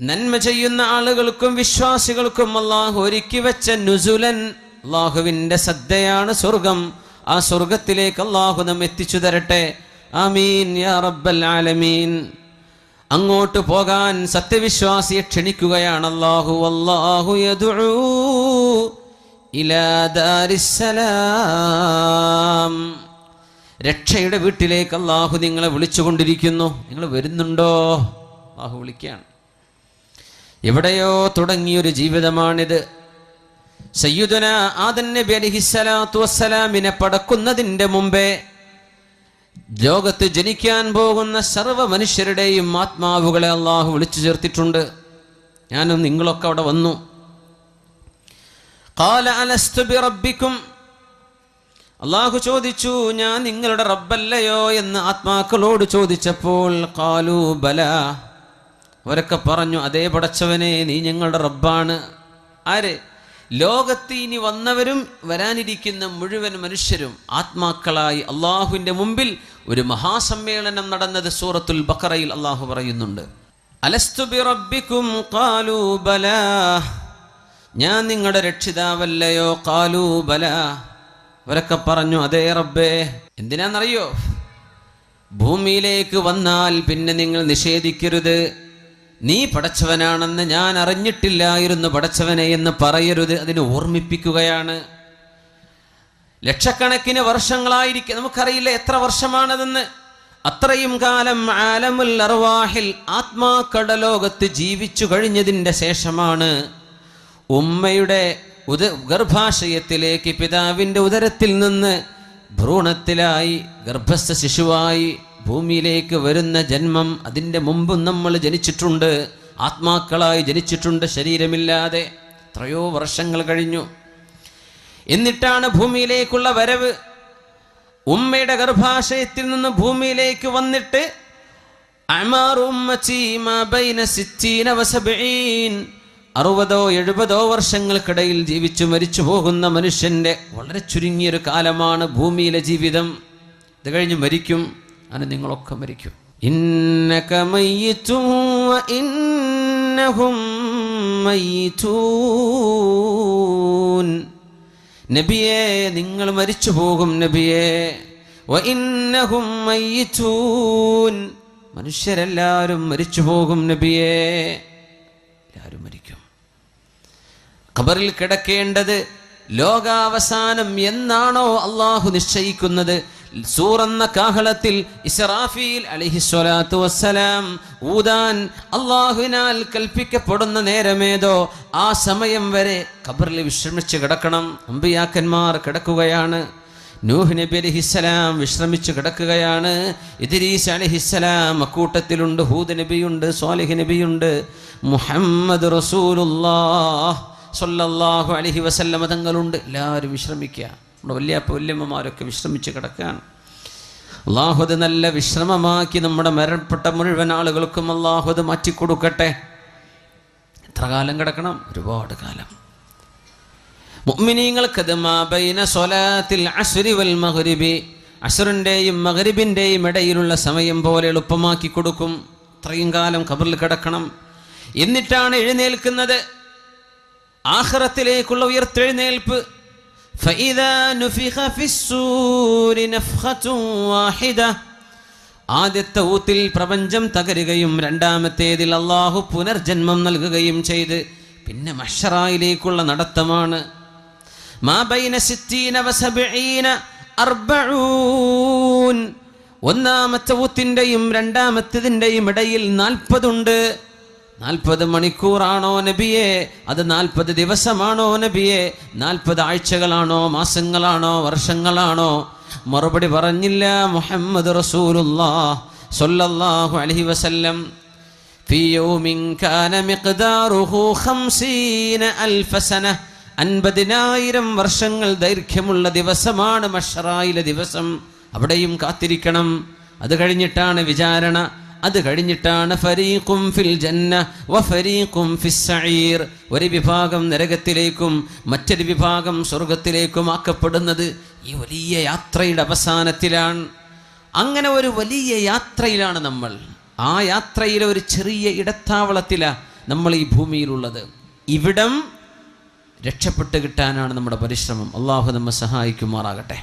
നന്മ ചെയ്യുന്ന ആളുകൾക്കും വിശ്വാസികൾക്കും അള്ളാഹു ഒരുക്കി വെച്ച നുസുലൻ അള്ളാഹുവിന്റെ സദ്യയാണ് സ്വർഗം. ആ സ്വർഗത്തിലേക്ക് അള്ളാഹു നാം എത്തിച്ചു തരട്ടെ. ആമീൻ യാ റബ്ബൽ ആലമീൻ. അങ്ങോട്ട് പോകാൻ സത്യവിശ്വാസിയെ ക്ഷണിക്കുകയാണ് അള്ളാഹു അള്ളാഹു രക്ഷയുടെ വീട്ടിലേക്ക് അള്ളാഹു നിങ്ങളെ വിളിച്ചുകൊണ്ടിരിക്കുന്നു. നിങ്ങൾ വരുന്നുണ്ടോ? അള്ളാഹു വിളിക്കുകയാണ്. എവിടെയോ തുടങ്ങിയൊരു ജീവിതമാണിത്. സയ്യുദന ആദൻ നബി അലിഹിസ്സലാത്തു വസ്സലാമിനെ പടക്കുന്നതിന്റെ മുമ്പേ ലോകത്ത് ജനിക്കാൻ പോകുന്ന സർവ മനുഷ്യരുടെയും ആത്മാവുകളെ അള്ളാഹു വിളിച്ചു ചേർത്തിട്ടുണ്ട്. ഞാനും നിങ്ങളൊക്കെ അവിടെ വന്നു. കാല അലസ്തുബി റബ്ബിക്കും. അള്ളാഹു ചോദിച്ചു ഞാൻ നിങ്ങളുടെ റബ്ബല്ലയോ? എന്ന് ആത്മാക്കളോട് ചോദിച്ചപ്പോൾ കാലു ബല. അവരൊക്കെ പറഞ്ഞു അതേ പടച്ചവനെ നീ ഞങ്ങളുടെ റബ്ബാണ്. ആര്? ലോകത്ത് ഇനി വന്നവരും വരാനിരിക്കുന്ന മുഴുവൻ മനുഷ്യരും ആത്മാക്കളായി അള്ളാഹുവിന്റെ മുമ്പിൽ ഒരു മഹാസമ്മേളനം നടന്നത് സൂറത്തുൽ ബക്കറയിൽ അള്ളാഹു പറയുന്നുണ്ട്. അലസ്തു ബി റബ്ബിക്കും കാലു ബല. ഞാൻ നിങ്ങളുടെ രക്ഷിതാവല്ലയോ? കാലു ബല. അവരൊക്കെ പറഞ്ഞു അതേ റബ്ബേ. എന്തിനാന്നറിയോ? ഭൂമിയിലേക്ക് വന്നാൽ പിന്നെ നിങ്ങൾ നിഷേധിക്കരുത്. നീ പടച്ചവനാണെന്ന് ഞാൻ അറിഞ്ഞിട്ടില്ലായിരുന്നു പടച്ചവനെ എന്ന് പറയരുത്. അതിനെ ഓർമ്മിപ്പിക്കുകയാണ്. ലക്ഷക്കണക്കിന് വർഷങ്ങളായിരിക്കും. നമുക്കറിയില്ല എത്ര വർഷമാണതെന്ന്. അത്രയും കാലം ആലമുൽ അർവാഹിൽ ആത്മാക്കടലോകത്ത് ജീവിച്ചു കഴിഞ്ഞതിന്റെ ശേഷമാണ് ഉമ്മയുടെ ഉദ ഗർഭാശയത്തിലേക്ക് പിതാവിന്റെ ഉദരത്തിൽ നിന്ന് ഭ്രൂണത്തിലായി ഗർഭസ്ഥ ശിശുവായി ഭൂമിയിലേക്ക് വരുന്ന ജന്മം അതിന്റെ മുമ്പും നമ്മൾ ജനിച്ചിട്ടുണ്ട്. ആത്മാക്കളായി ജനിച്ചിട്ടുണ്ട് ശരീരമില്ലാതെ. എത്രയോ വർഷങ്ങൾ കഴിഞ്ഞു. എന്നിട്ടാണ് ഭൂമിയിലേക്കുള്ള വരവ്. ഉമ്മയുടെ ഗർഭാശയത്തിൽ നിന്ന് ഭൂമിയിലേക്ക് വന്നിട്ട് അറുപതോ എഴുപതോ വർഷങ്ങൾക്കിടയിൽ ജീവിച്ചു മരിച്ചു പോകുന്ന മനുഷ്യന്റെ വളരെ ചുരുങ്ങിയൊരു കാലമാണ് ഭൂമിയിലെ ജീവിതം. ഇത് കഴിഞ്ഞ് മരിക്കും. അങ്ങനെ നിങ്ങളൊക്കെ മരിക്കും. നബിയെ നിങ്ങൾ മരിച്ചു പോകും നബിയെ. മനുഷ്യരെല്ലാവരും മരിച്ചു പോകും നബിയെ. എല്ലാവരും മരിക്കും. ഖബറിൽ കിടക്കേണ്ടത് ലോകാവസാനം എന്നാണോ അള്ളാഹു നിശ്ചയിക്കുന്നത്? സൂറന്ന കാഹളത്തിൽ ഇസ്രാഫീൽ അലിഹിസ്വലാത്തു വസ്സലാം ഊതാൻ അള്ളാഹുവിനാൽ കൽപ്പിക്കപ്പെടുന്ന നേരമേതോ ആ സമയം വരെ ഖബറിൽ വിശ്രമിച്ച് കിടക്കണം. അമ്പിയാക്കന്മാർ കിടക്കുകയാണ്. നൂഹ് നബി അലിഹിസ്സലാം വിശ്രമിച്ചു കിടക്കുകയാണ്. ഇദ്രീസ് അലിഹിസ്സലാം അക്കൂട്ടത്തിലുണ്ട് ഹൂദ് നബിയുണ്ട് സ്വാലിഹ് നബിയുണ്ട്. മുഹമ്മദ് റസൂലുല്ലാഹ് സൊല്ലാഹു അലൈഹി വസല്ലമ തങ്ങളുണ്ട്. എല്ലാവരും വിശ്രമിക്കുക. നമ്മുടെ വല്യപ്പ വല്യമ്മമാരൊക്കെ വിശ്രമിച്ച് കിടക്കുകയാണ്. അള്ളാഹുദ് നല്ല വിശ്രമമാക്കി നമ്മുടെ മരണപ്പെട്ട മുഴുവൻ ആളുകൾക്കും അള്ളാഹുദ് മാറ്റിക്കൊടുക്കട്ടെ. എത്ര കാലം കിടക്കണം? ഒരുപാട് കാലം. മുഅ്മിനീങ്ങൾക്കത് മാബൈന സ്വലാത്തിൽ അശ്രി വൽ മഗ്രിബി അശ്റിന്റെയും മഹരിബിന്റെയും ഇടയിലുള്ള സമയം പോലെ എളുപ്പമാക്കി കൊടുക്കും. ഇത്രയും കാലം കബറിൽ കിടക്കണം. എന്നിട്ടാണ് എഴുന്നേൽക്കുന്നത്. ആഹ്റത്തിലേക്കുള്ള ഉയർത്തെഴുന്നേൽപ്പ്. فإذا نفخ في السور نفخة واحدة ആദ്യത്തെ ഊത്തിൽ പ്രപഞ്ചം തകരുകയും രണ്ടാമത്തേതിൽ അള്ളാഹു പുനർജന്മം നൽകുകയും ചെയ്ത് പിന്നെ മഷറായിലേക്കുള്ള നടത്തമാണ് മാ ബൈന സിത്തീന വസബഈന അർബഊൻ ഒന്നാമത്തെ ഊത്തിൻ്റെയും രണ്ടാമത്തതിൻ്റെയും ഇടയിൽ നാൽപ്പതുണ്ട് നാൽപ്പത് മണിക്കൂറാണോ നബിയെ? അത് നാൽപ്പത് ദിവസമാണോ നബിയെ? നാൽപ്പത് ആഴ്ചകളാണോ? മാസങ്ങളാണോ? വർഷങ്ങളാണോ? മറുപടി പറഞ്ഞില്ല മുഹമ്മദ് റസൂലുല്ലാ വസല്ലം. അൻപതിനായിരം വർഷങ്ങൾ ദൈർഘ്യമുള്ള ദിവസമാണ് മഷറായിലെ ദിവസം. അവിടെയും കാത്തിരിക്കണം. അത് കഴിഞ്ഞിട്ടാണ് വിചാരണ. അത് കഴിഞ്ഞിട്ടാണ് ഫരീഖും ഫിൽ ജന്ന വ ഫരീഖും ഫിസ് സഈർ. ഒരു വിഭാഗം നരകത്തിലേക്കും മറ്റൊരു വിഭാഗം സ്വർഗത്തിലേക്കും ആക്കപ്പെടുന്നത് ഈ വലിയ യാത്രയുടെ അവസാനത്തിലാണ്. അങ്ങനെ ഒരു വലിയ യാത്രയിലാണ് നമ്മൾ. ആ യാത്രയിലെ ഒരു ചെറിയ ഇടത്താവളത്തിലാണ് നമ്മൾ ഈ ഭൂമിയിലുള്ളത്. ഇവിടം രക്ഷപ്പെട്ട് കിട്ടാനാണ് നമ്മുടെ പരിശ്രമം. അള്ളാഹു നമ്മെ സഹായിക്കുമാറാകട്ടെ.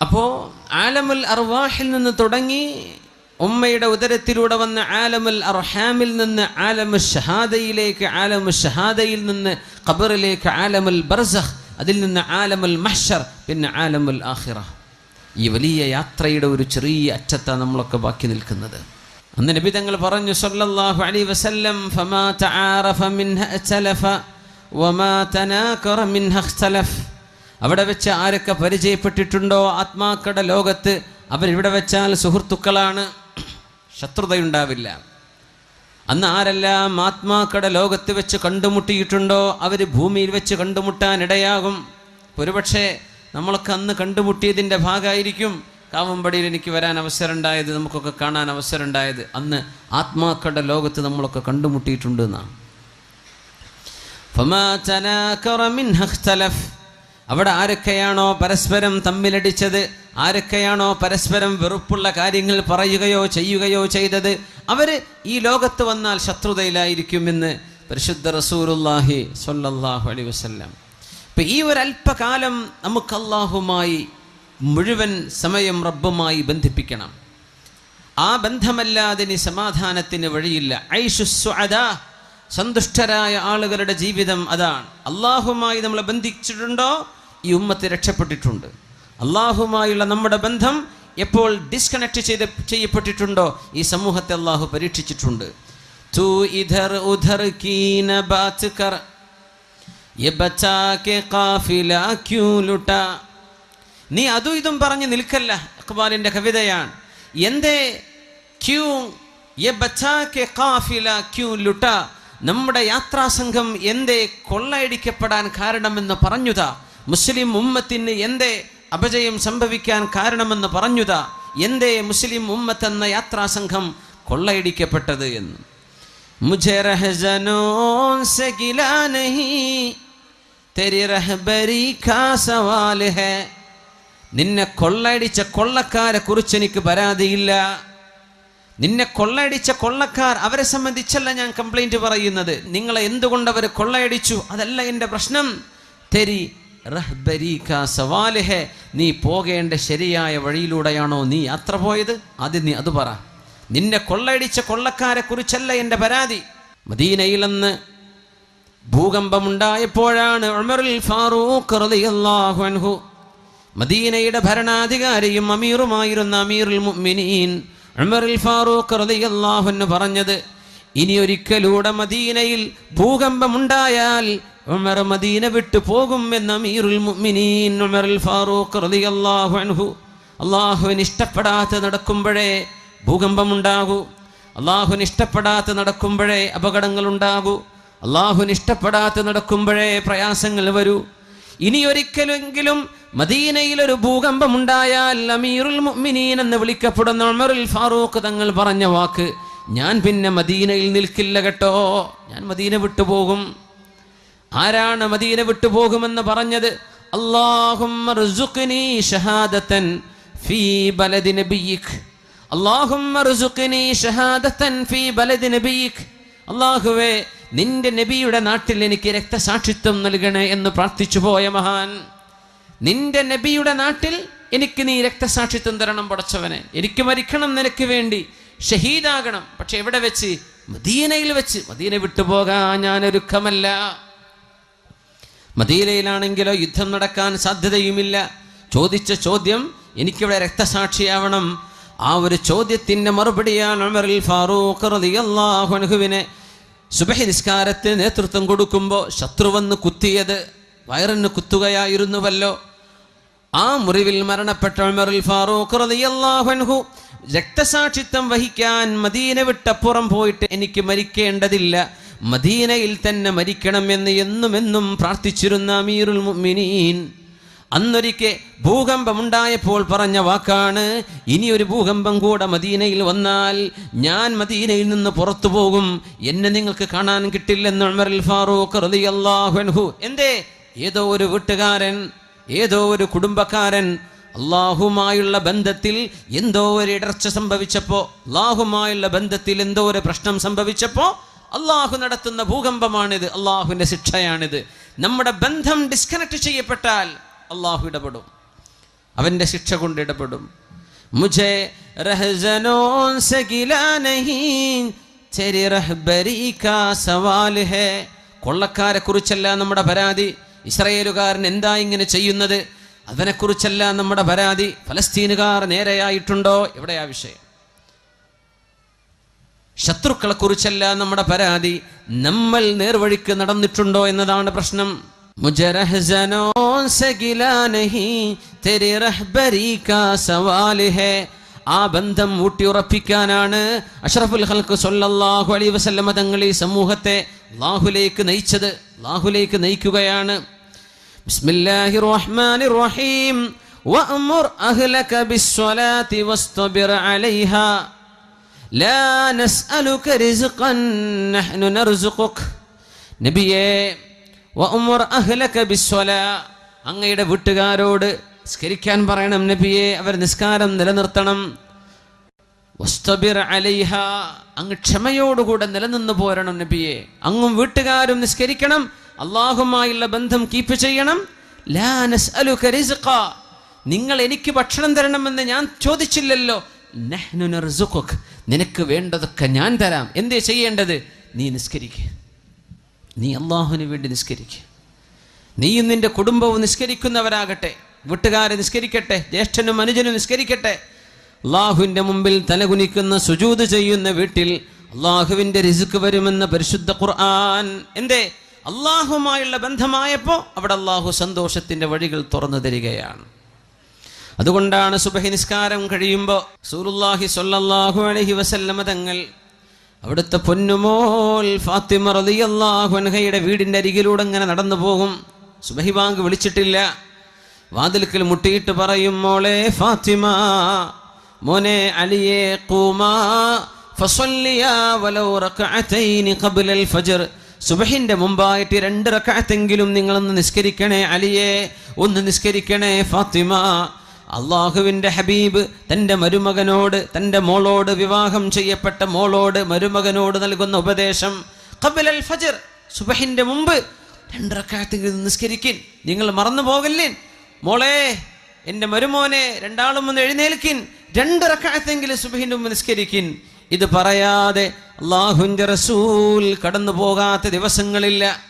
അപ്പോൾ ആലമുൽ അർവാഹിൽ നിന്ന് തുടങ്ങി ഉമ്മയുടെ ഉദരത്തിലൂടെ വന്ന ആലമുൽ അർഹാമിൽ നിന്ന് ആലമു ഷഹാദയിലേക്ക് ആലമു ഷഹാദയിൽ നിന്ന് ഖബറിലേക്ക് ആലമുൽ ബർസഖ് അതിൽ നിന്ന് ആലമുൽ മഹ്ഷർ പിന്നെ ആലമുൽ ആഹിറ ഈ വലിയ യാത്രയുടെ ഒരു ചെറിയ അറ്റത്താണ് നമ്മളൊക്കെ ബാക്കി നിൽക്കുന്നത്. അന്ന് നബി തങ്ങൾ പറഞ്ഞു സല്ലല്ലാഹു അലൈഹി വസല്ലം ഫമാ തആറഫ മിൻഹ അച്ചലഫ വമാ തനാകറ മിൻഹ ഇഖ്തലഫ്. അവിടെ വെച്ച് ആരൊക്കെ പരിചയപ്പെട്ടിട്ടുണ്ടോ ആത്മാക്കളുടെ ലോകത്ത്? അവരിവിടെ വെച്ചാൽ സുഹൃത്തുക്കളാണ്. ശത്രുതയുണ്ടാവില്ല. അന്ന് ആരെല്ലാം ആത്മാക്കളുടെ ലോകത്ത് വെച്ച് കണ്ടുമുട്ടിയിട്ടുണ്ടോ അവർ ഭൂമിയിൽ വെച്ച് കണ്ടുമുട്ടാൻ ഇടയാകും. ഒരുപക്ഷെ നമ്മളൊക്കെ അന്ന് കണ്ടുമുട്ടിയതിന്റെ ഭാഗമായിരിക്കും. കാവമ്പടിയിൽ എനിക്ക് വരാൻ അവസരം ഉണ്ടായത് നമുക്കൊക്കെ കാണാൻ അവസരം ഉണ്ടായത് അന്ന് ആത്മാക്കളുടെ ലോകത്ത് നമ്മളൊക്കെ കണ്ടുമുട്ടിയിട്ടുണ്ട് എന്നാണ്. അവിടെ ആരൊക്കെയാണോ പരസ്പരം തമ്മിലടിച്ചത്? ആരൊക്കെയാണോ പരസ്പരം വെറുപ്പുള്ള കാര്യങ്ങൾ പറയുകയോ ചെയ്യുകയോ ചെയ്തത്? അവർ ഈ ലോകത്ത് വന്നാൽ ശത്രുതയിലായിരിക്കുമെന്ന് പരിശുദ്ധ റസൂലുല്ലാഹി സൊല്ലാഹു അലി വസല്ലം. ഇപ്പം ഈ ഒരു അല്പകാലം നമുക്ക് അള്ളാഹുമായി മുഴുവൻ സമയം റബ്ബുമായി ബന്ധിപ്പിക്കണം. ആ ബന്ധമല്ലാതെ ഇനി സമാധാനത്തിന് വഴിയില്ല. ഐഷുസ്വ അതാ സന്തുഷ്ടരായ ആളുകളുടെ ജീവിതം അതാണ്. അള്ളാഹുമായി നമ്മളെ ബന്ധിച്ചിട്ടുണ്ടോ? ഈ ഉമ്മത്ത് രക്ഷപ്പെട്ടിട്ടുണ്ട്. അള്ളാഹുമായുള്ള നമ്മുടെ ബന്ധം എപ്പോൾ ഡിസ്കണക്ട് ചെയ്ത് ചെയ്യപ്പെട്ടിട്ടുണ്ടോ? ഈ സമൂഹത്തെ അള്ളാഹു പരീക്ഷിച്ചിട്ടുണ്ട്. കീന ബച്ചാ ക്യൂ ലുട്ട. നീ അതും ഇതും പറഞ്ഞ് നിൽക്കല്ല ഇഖ്ബാലിന്റെ കവിതയാണ്. എന്തേ? ക്യൂ യെ ബച്ചാ കെ ക്യൂ ലുട്ട. നമ്മുടെ യാത്രാസംഘം എന്തേ കൊള്ളയടിക്കപ്പെടാൻ കാരണമെന്ന് പറഞ്ഞുതാ. മുസ്ലിം ഉമ്മത്തിന് എന്തേ അപജയം സംഭവിക്കാൻ കാരണമെന്ന് പറഞ്ഞുതാ. എന്തേ മുസ്ലിം ഉമ്മത്ത് എന്ന യാത്രാസംഘം കൊള്ളയടിക്കപ്പെട്ടത് എന്ന്. നിന്നെ കൊള്ളയടിച്ച കൊള്ളക്കാരെ കുറിച്ച് എനിക്ക് പരാതിയില്ല. നിന്നെ കൊള്ളയടിച്ച കൊള്ളക്കാർ അവരെ സംബന്ധിച്ചല്ല ഞാൻ കംപ്ലൈന്റ് പറയുന്നത്. നിങ്ങളെ എന്തുകൊണ്ട് അവർ കൊള്ളയടിച്ചു? അതല്ല എന്റെ പ്രശ്നം. തെരി റഹ്ബരി കാ സവാലിഹെ നീ പോകേണ്ട ശരിയായ വഴിയിലൂടെയാണോ നീ യാത്ര പോയത്? ആദ്യം നീ അത് പറ. നിന്നെ കൊള്ളയടിച്ച കൊള്ളക്കാരെ കുറിച്ചല്ല എന്റെ പരാതി. മദീനയിലെന്ന് ഭൂകമ്പമുണ്ടായപ്പോഴാണ് ഉമറുൽ ഫാറൂഖ് റളിയല്ലാഹു അൻഹു മദീനയുടെ ഭരണാധികാരിയും അമീറുമായിരുന്ന അമീറുൽ മുഅ്മിനീൻ ഉമറുൽ ഫാറൂഖ് റളിയല്ലാഹു അൻഹു പറഞ്ഞത് ഇനി ഒരിക്കലൂടെ മദീനയിൽ ഭൂകമ്പമുണ്ടായാൽ ഉമർ മദീന വിട്ടു പോകും എന്ന അമീറുൽ മുഅ്മിനീൻ അൽ ഫാറൂഖ് റളിയല്ലാഹു അൻഹു അള്ളാഹുവിന് ഇഷ്ടപ്പെടാതെ നടക്കുമ്പോഴേ ഭൂകമ്പമുണ്ടാകൂ. അള്ളാഹുവിന് ഇഷ്ടപ്പെടാതെ നടക്കുമ്പോഴേ അപകടങ്ങൾ ഉണ്ടാകൂ അള്ളാഹുവിന് ഇഷ്ടപ്പെടാതെ നടക്കുമ്പോഴേ പ്രയാസങ്ങൾ വരൂ. ഇനി ഒരിക്കലെങ്കിലും മദീനയിൽ ഒരു ഭൂകമ്പം ഉണ്ടായാൽ അമീറുൽ മുഅ്മിനീൻ എന്ന് വിളിക്കപ്പെടുന്ന ഉമറുൽ ഫാറൂഖ് തങ്ങൾ പറഞ്ഞ വാക്ക് ഞാൻ പിന്നെ മദീനയിൽ നിൽക്കില്ല കേട്ടോ. ഞാൻ മദീന വിട്ടുപോകും ആരാണ് മദീന വിട്ടുപോകുമെന്ന് പറഞ്ഞത്? അള്ളാഹുവേ നിന്റെ നബിയുടെ നാട്ടിൽ എനിക്ക് രക്തസാക്ഷിത്വം നൽകണേ എന്ന് പ്രാർത്ഥിച്ചു പോയ മഹാൻ. നിന്റെ നബിയുടെ നാട്ടിൽ എനിക്ക് നീ രക്തസാക്ഷിത്വം തരണം പടച്ചവനെ. എനിക്ക് മരിക്കണം നിനക്ക് വേണ്ടി. ഷഹീദാകണം. പക്ഷെ എവിടെ വെച്ച്? മദീനയിൽ വെച്ച്. മദീന വിട്ടുപോകാൻ ഞാൻ ഒരുക്കമല്ല മദീനയിലാണെങ്കിലോ യുദ്ധം നടക്കാൻ സാധ്യതയുമില്ല. ചോദിച്ച ചോദ്യം എനിക്കിവിടെ രക്തസാക്ഷിയാവണം. ആ ഒരു ചോദ്യത്തിന്റെ മറുപടിയാണ് അമറിൽ ഫാറൂഖ് റളിയല്ലാഹു അൻഹുവിനെ സുബഹി നിസ്കാരത്തിന് നേതൃത്വം കൊടുക്കുമ്പോൾ ശത്രു വന്ന് കുത്തിയത് വയറിന് കുത്തുകയായിരുന്നുവല്ലോ. ആ മുറിവിൽ മരണപ്പെട്ട അമറിൽ ഫാറൂഖ് റളിയല്ലാഹു അൻഹു രക്തസാക്ഷിത്വം വഹിക്കാൻ മദീന വിട്ടപ്പുറം പോയിട്ട് എനിക്ക് മരിക്കേണ്ടതില്ല. മദീനയിൽ തന്നെ മരിക്കണമെന്ന് എന്നും എന്നും പ്രാർത്ഥിച്ചിരുന്ന അമീറുൽ മുഅ്മിനീൻ അന്നൊരിക്കെ ഭൂകമ്പമുണ്ടായപ്പോൾ പറഞ്ഞ വാക്കാണ് ഇനി ഒരു ഭൂകമ്പം കൂടെ മദീനയിൽ വന്നാൽ ഞാൻ മദീനയിൽ നിന്ന് പുറത്തു പോകും. എന്നെ നിങ്ങൾക്ക് കാണാൻ കിട്ടില്ലെന്ന് ഉമറിൽ ഫാറൂഖ് റളിയല്ലാഹു എന്തേ? ഏതോ ഒരു വീട്ടുകാരൻ ഏതോ ഒരു കുടുംബക്കാരൻ അള്ളാഹുമായുള്ള ബന്ധത്തിൽ എന്തോ ഒരു ഇടർച്ച സംഭവിച്ചപ്പോൾ അള്ളാഹുമായുള്ള ബന്ധത്തിൽ എന്തോ ഒരു പ്രശ്നം സംഭവിച്ചപ്പോൾ അള്ളാഹു നടത്തുന്ന ഭൂകമ്പമാണിത് അള്ളാഹുവിന്റെ ശിക്ഷയാണിത്. നമ്മുടെ ബന്ധം ഡിസ്കണക്ട് ചെയ്യപ്പെട്ടാൽ അള്ളാഹു ഇടപെടും. അവന്റെ ശിക്ഷ കൊണ്ട് ഇടപെടും. മുജേ കൊള്ളക്കാരെ കുറിച്ചല്ല നമ്മുടെ പരാതി. ഇസ്രയേലുകാരൻ എന്താ ഇങ്ങനെ ചെയ്യുന്നത്? അതിനെക്കുറിച്ചല്ല നമ്മുടെ പരാതി. ഫലസ്തീനുകാർ നേരെയായിട്ടുണ്ടോ? എവിടെയാ വിഷയം? ശത്രുക്കളെക്കുറിച്ചല്ല നമ്മുടെ പരാതി. നമ്മൾ നേർവഴിക്ക് നടന്നിട്ടുണ്ടോ എന്നതാണ് പ്രശ്നം. ആ ബന്ധം ഊട്ടിയുറപ്പിക്കാനാണ് അഷറഫുൽ ഹൽക്ക് സൊല്ലാഹു അലി വസല്ലമ തങ്ങൾ ഈ സമൂഹത്തെ ലാഹുലേക്ക് നയിച്ചത്. ലാഹുലേക്ക് നയിക്കുകയാണ്. ബിസ്മില്ലാഹി റഹ്മാനി റഹീം വഅമുർ നബിയേ അങ്ങയുടെ വീട്ടുകാരോട് സ്കരിക്കാൻ പറയണം നബിയെ അവർ നിസ്കാരം നിലനിർത്തണം. അലൈഹ അങ്ങ് ക്ഷമയോടുകൂടെ നിലനിന്ന് പോരണം നബിയെ. അങ്ങും വീട്ടുകാരും നിസ്കരിക്കണം അള്ളാഹുമായുള്ള ബന്ധം കീപ്പ് ചെയ്യണം. നിങ്ങൾ എനിക്ക് ഭക്ഷണം തരണമെന്ന് ഞാൻ ചോദിച്ചില്ലല്ലോ നഹ്നു നർസുഖുക് നിനക്ക് വേണ്ടതൊക്കെ ഞാൻ തരാം. എന്തേ ചെയ്യേണ്ടത്? നീ നിസ്കരിക്കുക നീ അള്ളാഹുവിന് വേണ്ടി നിസ്കരിക്കുക നീയും നിന്റെ കുടുംബവും നിസ്കരിക്കുന്നവരാകട്ടെ. വീട്ടുകാരെ നിസ്കരിക്കട്ടെ. ജ്യേഷ്ഠനും അനുജനും നിസ്കരിക്കട്ടെ. അള്ളാഹുവിന്റെ മുമ്പിൽ തലകുനിക്കുന്ന സുജൂത് ചെയ്യുന്ന വീട്ടിൽ അള്ളാഹുവിന്റെ റിസുക്ക് വരുമെന്ന പരിശുദ്ധ ഖുർആൻ എന്തേ? അള്ളാഹുമായുള്ള ബന്ധമായപ്പോൾ അവിടെ അള്ളാഹു സന്തോഷത്തിന്റെ വഴികൾ തുറന്നു തരികയാണ്. അതുകൊണ്ടാണ് സുബഹി നിസ്കാരം കഴിയുമ്പോൾ സൂറുല്ലാഹി സൊല്ലാഹു അലഹി വസല്ലമ തങ്ങൾ അവിടുത്തെ പൊന്നുമോൾ ഫാത്തിമ റളിയല്ലാഹു അൻഹയുടെ വീടിന്റെ അരികിലൂടെ ഇങ്ങനെ നടന്നു പോകും. സുബഹി ബാങ്ക് വിളിച്ചിട്ടില്ല. വാതിൽക്കൽ മുട്ടിയിട്ട് പറയും മോളെ ഫാത്തിമ മോനെ അലിയെ കൂമാ സുബഹിന്റെ മുമ്പായിട്ട് രണ്ട് റക്കാത്തെങ്കിലും നിങ്ങളൊന്ന് നിസ്കരിക്കണേ അലിയെ ഒന്ന് നിസ്കരിക്കണേ ഫാത്തിമ. അള്ളാഹുവിന്റെ ഹബീബ് തന്റെ മരുമകനോട് തന്റെ മോളോട് വിവാഹം ചെയ്യപ്പെട്ട മോളോട് മരുമകനോട് നൽകുന്ന ഉപദേശം കബിൽ അൽ ഫജർ സുബഹിന്റെ മുമ്പ് രണ്ടരക്കാലത്ത് നിസ്കരിക്കിൻ നിങ്ങൾ മറന്നു പോകല്ലേ മോളെ എന്റെ മരുമോനെ രണ്ടാളും ഒന്ന് എഴുന്നേൽക്കിൻ രണ്ടരക്കാലത്തെങ്കിലും സുബഹിന്റെ മുമ്പ് നിസ്കരിക്കിൻ. ഇത് പറയാതെ അള്ളാഹുവിന്റെ റസൂൽ കടന്നു പോകാത്ത ദിവസങ്ങളില്ല.